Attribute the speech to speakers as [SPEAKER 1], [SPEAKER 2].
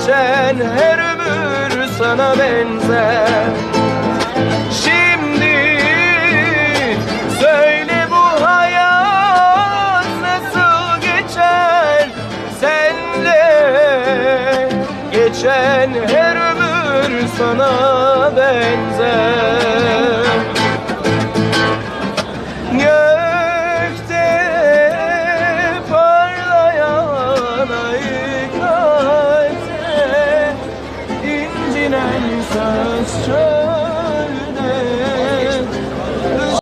[SPEAKER 1] geçen her ömür sana benzer. Şimdi söyle bu hayat nasıl geçer? Senle geçen her ömür sana benzer. sun's true.